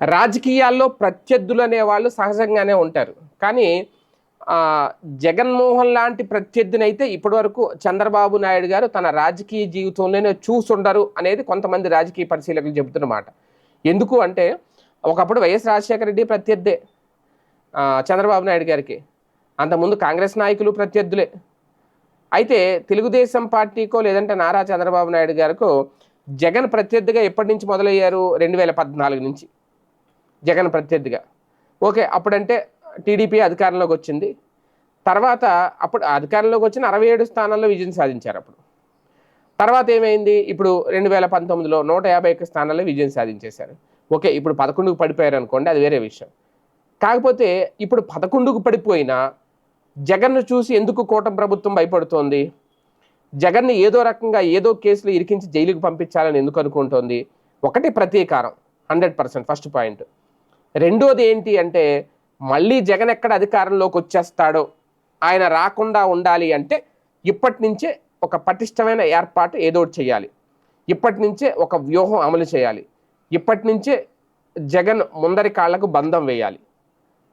రాజకీయాల్లో ప్రత్యర్థులు అనేవాళ్ళు సహజంగానే ఉంటారు. కానీ జగన్మోహన్ లాంటి ప్రత్యర్థిని అయితే ఇప్పటివరకు చంద్రబాబు నాయుడు గారు తన రాజకీయ జీవితంలోనే చూసుండరు అనేది కొంతమంది రాజకీయ పరిశీలకులు చెబుతున్నమాట ఎందుకు అంటే ఒకప్పుడు వైఎస్ రాజశేఖర రెడ్డి ప్రత్యర్థే చంద్రబాబు నాయుడు గారికి. అంతకుముందు కాంగ్రెస్ నాయకులు ప్రత్యర్థులే. అయితే తెలుగుదేశం పార్టీకో లేదంటే నారా చంద్రబాబు నాయుడు గారికో జగన్ ప్రత్యర్థిగా ఎప్పటి నుంచి మొదలయ్యారు? రెండు వేల పద్నాలుగు నుంచి. జగన్ ప్రత్యర్థిగా. ఓకే అప్పుడంటే టీడీపీ అధికారంలోకి వచ్చింది. తర్వాత అప్పుడు అధికారంలోకి వచ్చిన అరవై ఏడు స్థానాల్లో విజయం సాధించారు అప్పుడు. తర్వాత ఏమైంది? ఇప్పుడు రెండు వేల పంతొమ్మిదిలో నూట యాభై ఒక్క స్థానాల్లో విజయం సాధించేశారు. ఓకే ఇప్పుడు పదకొండుకు పడిపోయారు అనుకోండి అది వేరే విషయం. కాకపోతే ఇప్పుడు పదకొండుకు పడిపోయినా జగన్ను చూసి ఎందుకు కూటమి ప్రభుత్వం భయపడుతోంది? జగన్ని ఏదో రకంగా ఏదో కేసులు ఇరికించి జైలుకు పంపించాలని ఎందుకు అనుకుంటోంది? ఒకటి ప్రతీకారం హండ్రెడ్ పర్సెంట్ ఫస్ట్ పాయింట్. రెండోది ఏంటి అంటే మళ్ళీ జగన్ ఎక్కడ అధికారంలోకి వచ్చేస్తాడో ఆయన రాకుండా ఉండాలి అంటే ఇప్పటి నుంచే ఒక పటిష్టమైన ఏర్పాటు ఏదో చేయాలి. ఇప్పటి నుంచే ఒక వ్యూహం అమలు చేయాలి. ఇప్పటి నుంచే జగన్ ముందరి కాళ్ళకు బంధం వేయాలి.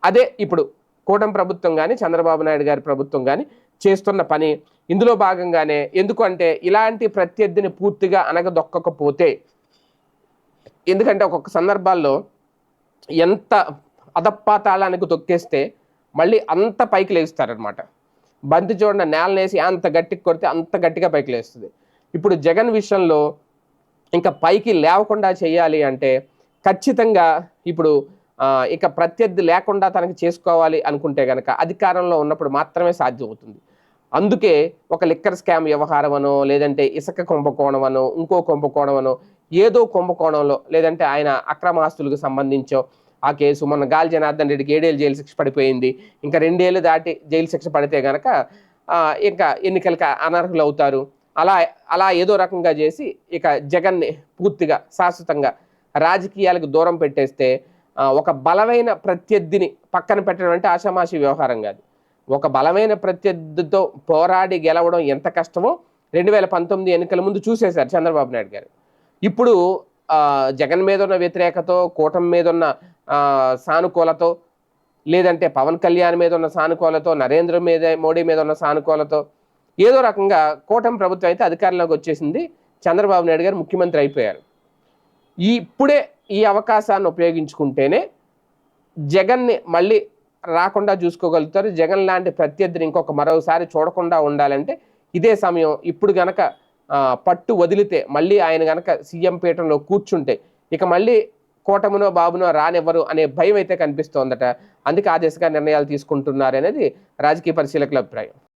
అదే ఇప్పుడు కూటమి ప్రభుత్వం కానీ చంద్రబాబు నాయుడు గారి ప్రభుత్వం కానీ చేస్తున్న పని ఇందులో భాగంగానే ఎందుకు అంటే ఇలాంటి ప్రత్యర్థిని పూర్తిగా అనగదొక్కకపోతే ఎందుకంటే ఒక్కొక్క సందర్భాల్లో ఎంత అదప్పాతాళానికి తొక్కేస్తే మళ్ళీ అంత పైకి లేస్తారనమాట బంతి చూడండి నేలనేసి అంత గట్టికి కొడితే అంత గట్టిగా పైకి లేస్తుంది. ఇప్పుడు జగన్ విషయంలో ఇంకా పైకి లేవకుండా చేయాలి అంటే ఖచ్చితంగా ఇప్పుడు ఇక ప్రత్యర్థి లేకుండా తనకి చేసుకోవాలి అనుకుంటే కనుక అధికారంలో ఉన్నప్పుడు మాత్రమే సాధ్యమవుతుంది. అందుకే ఒక లిక్కర్ స్కామ్ వ్యవహారం అనో లేదంటే ఇసుక కుంభకోణం అనో ఇంకో కుంభకోణం అనో ఏదో కుంభకోణంలో లేదంటే ఆయన అక్రమ ఆస్తులకు సంబంధించో ఆ కేసు మొన్న గాలి జనార్దన్ రెడ్డికి ఏడేళ్ళు జైలు శిక్ష పడిపోయింది. ఇంకా రెండేళ్ళు దాటి జైలు శిక్ష పడితే కనుక ఇంకా ఎన్నికలకి అనర్హులు అవుతారు అలా అలా ఏదో రకంగా చేసి ఇక జగన్ని పూర్తిగా శాశ్వతంగా రాజకీయాలకు దూరం పెట్టేస్తే ఒక బలమైన ప్రత్యర్థిని పక్కన పెట్టడం అంటే ఆషామాషి వ్యవహారం కాదు. ఒక బలమైన ప్రత్యర్థితో పోరాడి గెలవడం ఎంత కష్టమో రెండు వేల పంతొమ్మిది ఎన్నికల ముందు చూసేశారు చంద్రబాబు నాయుడు గారు. ఇప్పుడు జగన్ మీద ఉన్న వ్యతిరేకతో కూటమి మీద ఉన్న సానుకూలతో లేదంటే పవన్ కళ్యాణ్ మీద ఉన్న సానుకూలతో నరేంద్ర మీద మోడీ మీద ఉన్న సానుకూలతో ఏదో రకంగా కూటమి ప్రభుత్వం అయితే అధికారంలోకి వచ్చేసింది. చంద్రబాబు నాయుడు గారు ముఖ్యమంత్రి అయిపోయారు. ఈ ఇప్పుడే ఈ అవకాశాన్ని ఉపయోగించుకుంటేనే జగన్ని మళ్ళీ రాకుండా చూసుకోగలుగుతారు. జగన్ లాంటి ప్రత్యర్థిని ఇంకొక మరోసారి చూడకుండా ఉండాలంటే ఇదే సమయం. ఇప్పుడు గనక పట్టు వదిలితే మళ్ళీ ఆయన కనుక సీఎం పీఠంలో కూర్చుంటే ఇక మళ్ళీ కోటమునో బాబునో రానివ్వరు అనే భయం అయితే కనిపిస్తోందట. అందుకే ఆ దిశగా నిర్ణయాలు తీసుకుంటున్నారు అనేది రాజకీయ పరిశీలకుల అభిప్రాయం.